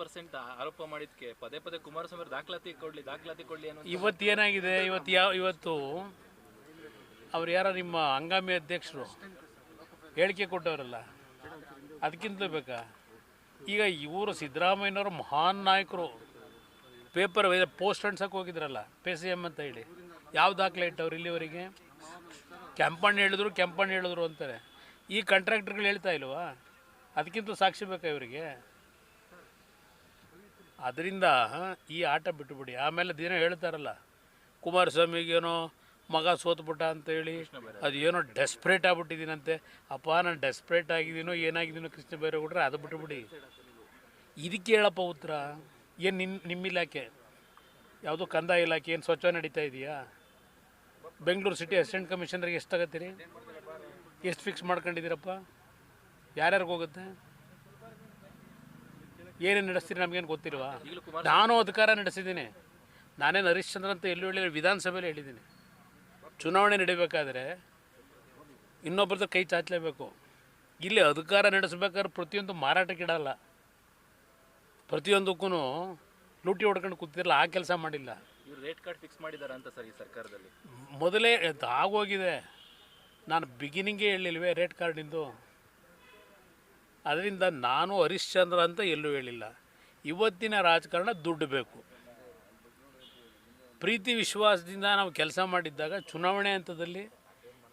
Percent ಆರೋಪ ಮಾಡಿದ್ಕೆ. ಪದೇ ಪದೇ ಕುಮಾರಸ್ವಾಮಿ ದಾಖಲಾತಿ ಕೊಡ್ಲಿ ದಾಖಲಾತಿ ಕೊಡ್ಲಿ ಅನ್ನೋ ಇವತ್ತು ಏನಾಗಿದೆ? ಇವತ್ತು ಯಾವ ಇವತ್ತು ಅವ್ರು ಯಾರೋ ನಿಮ್ಮ ಹಂಗಾಮಿ ಅಧ್ಯಕ್ಷರು ಹೇಳಿಕೆ ಕೊಟ್ಟವರಲ್ಲ, ಅದಕ್ಕಿಂತಲೂ ಬೇಕಾ? ಈಗ ಇವರು ಸಿದ್ದರಾಮಯ್ಯನವರು ಮಹಾನ್ ನಾಯಕರು. ಪೇಪರ್ ಪೋಸ್ಟ್ ಅಂಡ್ಸಕ್ಕೆ ಹೋಗಿದ್ರಲ್ಲ, ಪೇ ಸಿ ಎಂ ಅಂತ ಹೇಳಿ. ಯಾವ ದಾಖಲೆ ಇಟ್ಟವ್ರು ಇಲ್ಲಿವರೆಗೆ? ಕೆಂಪಣ್ಣ ಹೇಳಿದ್ರು ಕೆಂಪಣ್ಣ ಹೇಳಿದ್ರು ಅಂತಾರೆ. ಈ ಕಾಂಟ್ರಾಕ್ಟರ್ಗಳು ಹೇಳ್ತಾ ಇಲ್ವಾ? ಅದಕ್ಕಿಂತ ಸಾಕ್ಷಿ ಬೇಕಾ ಇವರಿಗೆ? ಅದರಿಂದ ಈ ಆಟ ಬಿಟ್ಟುಬಿಡಿ. ಆಮೇಲೆ ದಿನ ಹೇಳ್ತಾರಲ್ಲ, ಕುಮಾರಸ್ವಾಮಿಗೇನೋ ಮಗ ಸೋತ್ಬಿಟ್ಟ ಅಂತೇಳಿ, ಅದು ಏನೋ ಡೆಸ್ಪ್ರೇಟ್ ಆಗ್ಬಿಟ್ಟಿದ್ದೀನಂತೆ. ಅಪ್ಪ, ನಾನು ಡೆಸ್ಪ್ರೇಟ್ ಆಗಿದ್ದೀನೋ, ಏನಾಗಿದ್ದೀನೋ ಕೃಷ್ಣ ಬೈರೇಗೌಡ್ರೆ ಅದು ಬಿಟ್ಟುಬಿಡಿ. ಇದಕ್ಕೆ ಹೇಳಪ್ಪ ಉತ್ತರ, ಏನು ನಿನ್ನ ನಿಮ್ಮ ಇಲಾಖೆ? ಯಾವುದೋ ಕಂದಾಯ ಇಲಾಖೆ, ಏನು ಸ್ವಚ್ಛ ನಡೀತಾ ಇದೆಯಾ? ಬೆಂಗಳೂರು ಸಿಟಿ ಅಸಿಸ್ಟೆಂಟ್ ಕಮಿಷನರ್ಗೆ ಎಷ್ಟು ತಗೋತೀರಿ ಎಷ್ಟು ಫಿಕ್ಸ್ ಮಾಡ್ಕೊಂಡಿದ್ದೀರಪ್ಪ? ಯಾರ್ಯಾರಿಗೆ ಹೋಗುತ್ತೆ? ಏನೇನು ನಡೆಸ್ತೀರಿ ನಮಗೇನು ಗೊತ್ತಿಲ್ವಾ? ನಾನು ಅಧಿಕಾರ ನಡೆಸಿದ್ದೀನಿ. ನಾನೇನು ಹರಿಶ್ಚಂದ್ರ ಅಂತ ಎಲ್ಲೂ ಹೇಳಿ ವಿಧಾನಸಭೆಯಲ್ಲಿ ಹೇಳಿದ್ದೀನಿ. ಚುನಾವಣೆ ನಡಿಬೇಕಾದ್ರೆ ಇನ್ನೊಬ್ಬರದ ಕೈ ಚಾಚಲೇಬೇಕು. ಇಲ್ಲಿ ಅಧಿಕಾರ ನಡೆಸಬೇಕಾದ್ರೆ ಪ್ರತಿಯೊಂದು ಮಾರಾಟಕ್ಕಿಡಲ್ಲ ಪ್ರತಿಯೊಂದಕ್ಕೂ ಲೂಟಿ ಹೊಡ್ಕೊಂಡು ಕೂತಿರಲ್ಲ ಆ ಕೆಲಸ ಮಾಡಿಲ್ಲ. ಇವ್ರು ರೇಟ್ ಕಾರ್ಡ್ ಫಿಕ್ಸ್ ಮಾಡಿದ್ದಾರೆ ಅಂತ ಸರ್ ಈ ಸರ್ಕಾರದಲ್ಲಿ? ಮೊದಲೇ ಆಗೋಗಿದೆ. ನಾನು ಬಿಗಿನಿಂಗೇ ಹೇಳಿಲ್ವೇ ರೇಟ್ ಕಾರ್ಡಿಂದು ಅದರಿಂದ ನಾನು ಹರಿಶ್ಚಂದ್ರ ಅಂತ ಎಲ್ಲೂ ಹೇಳಿಲ್ಲ. ಇವತ್ತಿನ ರಾಜಕಾರಣ ದುಡ್ಡು ಬೇಕು. ಪ್ರೀತಿ ವಿಶ್ವಾಸದಿಂದ ನಾವು ಕೆಲಸ ಮಾಡಿದ್ದಾಗ ಚುನಾವಣೆ ಹಂತದಲ್ಲಿ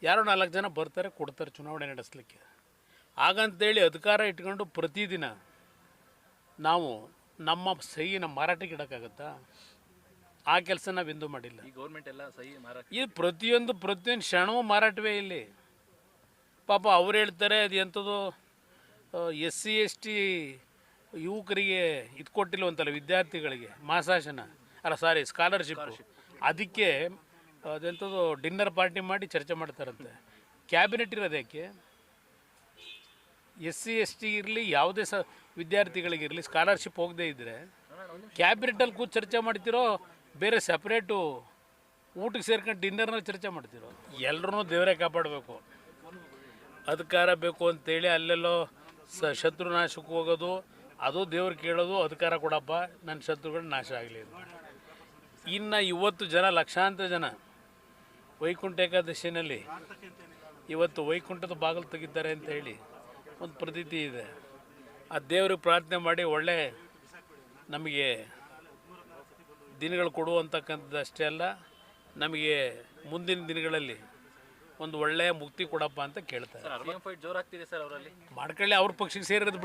ಯಾರೋ ನಾಲ್ಕು ಜನ ಬರ್ತಾರೆ ಕೊಡ್ತಾರೆ ಚುನಾವಣೆ ನಡೆಸಲಿಕ್ಕೆ. ಹಾಗಂತೇಳಿ ಅಧಿಕಾರ ಇಟ್ಕೊಂಡು ಪ್ರತಿದಿನ ನಾವು ನಮ್ಮ ಸಹಿನ ಮಾರಾಟಕ್ಕೆ ಇಡೋಕ್ಕಾಗತ್ತಾ? ಆ ಕೆಲಸ ನಾವು ಎಂದು ಮಾಡಿಲ್ಲ. ಗೌರ್ಮೆಂಟ್ ಎಲ್ಲ ಸಹಿ ಮಾರಾಟ ಇದು ಪ್ರತಿಯೊಂದು ಪ್ರತಿಯೊಂದು ಕ್ಷಣವೂ ಮಾರಾಟವೇ ಇಲ್ಲಿ. ಪಾಪ ಅವ್ರು ಹೇಳ್ತಾರೆ ಅದು ಎಂಥದ್ದು ಎಸ್ ಸಿ ಎಸ್ ಟಿ ಯುವಕರಿಗೆ ಇದು ಕೊಟ್ಟಿಲ್ವಂತಲ್ಲ ವಿದ್ಯಾರ್ಥಿಗಳಿಗೆ ಮಾಸಾಶನ ಅಲ್ಲ ಸಾರಿ ಸ್ಕಾಲರ್ಶಿಪ್ ಅದಕ್ಕೆ ಅದೆಂಥದ್ದು ಡಿನ್ನರ್ ಪಾರ್ಟಿ ಮಾಡಿ ಚರ್ಚೆ ಮಾಡ್ತಾರಂತೆ. ಕ್ಯಾಬಿನೆಟ್ ಇರೋದಕ್ಕೆ ಎಸ್ ಸಿ ಎಸ್ ಟಿ ಇರಲಿ ಯಾವುದೇ ಸ ವಿದ್ಯಾರ್ಥಿಗಳಿಗಿರಲಿ ಸ್ಕಾಲರ್ಶಿಪ್ ಹೋಗದೇ ಇದ್ದರೆ ಕ್ಯಾಬಿನೆಟಲ್ಲಿ ಕೂತು ಚರ್ಚೆ ಮಾಡ್ತಿರೋ ಬೇರೆ ಸಪ್ರೇಟು ಊಟಕ್ಕೆ ಸೇರ್ಕೊಂಡು ಡಿನ್ನರ್ನಲ್ಲಿ ಚರ್ಚೆ ಮಾಡ್ತಿರೋ? ಎಲ್ಲರೂ ದೇವರೇ ಕಾಪಾಡಬೇಕು. ಅಧಿಕಾರ ಬೇಕು ಅಂತೇಳಿ ಅಲ್ಲೆಲ್ಲೋ ಸ ಶತ್ರು ನಾಶಕ್ಕೆ ಹೋಗೋದು, ಅದು ದೇವ್ರು ಕೇಳೋದು, ಅಧಿಕಾರ ಕೊಡಪ್ಪ, ನನ್ನ ಶತ್ರುಗಳು ನಾಶ ಆಗಲಿ ಇನ್ನು ಇವತ್ತು ಜನ, ಲಕ್ಷಾಂತರ ಜನ ವೈಕುಂಠ ಏಕಾದಶಿನಲ್ಲಿ ಇವತ್ತು ವೈಕುಂಠದ ಬಾಗಿಲು ತೆಗಿತಾರೆ ಅಂತ ಹೇಳಿ ಒಂದು ಪ್ರತೀತಿ ಇದೆ. ಆ ದೇವ್ರಿಗೆ ಪ್ರಾರ್ಥನೆ ಮಾಡಿ ಒಳ್ಳೆ ನಮಗೆ ದಿನಗಳು ಕೊಡುವಂತಕ್ಕಂಥದ್ದು ಅಷ್ಟೇ ಅಲ್ಲ, ನಮಗೆ ಮುಂದಿನ ದಿನಗಳಲ್ಲಿ ಒಂದು ಒಳ್ಳೆಯ ಮುಕ್ತಿ ಕೊಡಪ್ಪ ಅಂತ ಕೇಳ್ತಾರೆ. ಸರ್ ಫೈಟ್ ಜೋರಾಗ್ತಿದೆ ಸರ್ ಅವರಲ್ಲಿ. ಮಾಡ್ಕೊಳ್ಳಿ ಅವ್ರ ಪಕ್ಷಕ್ಕೆ ಸೇರಿರೋದು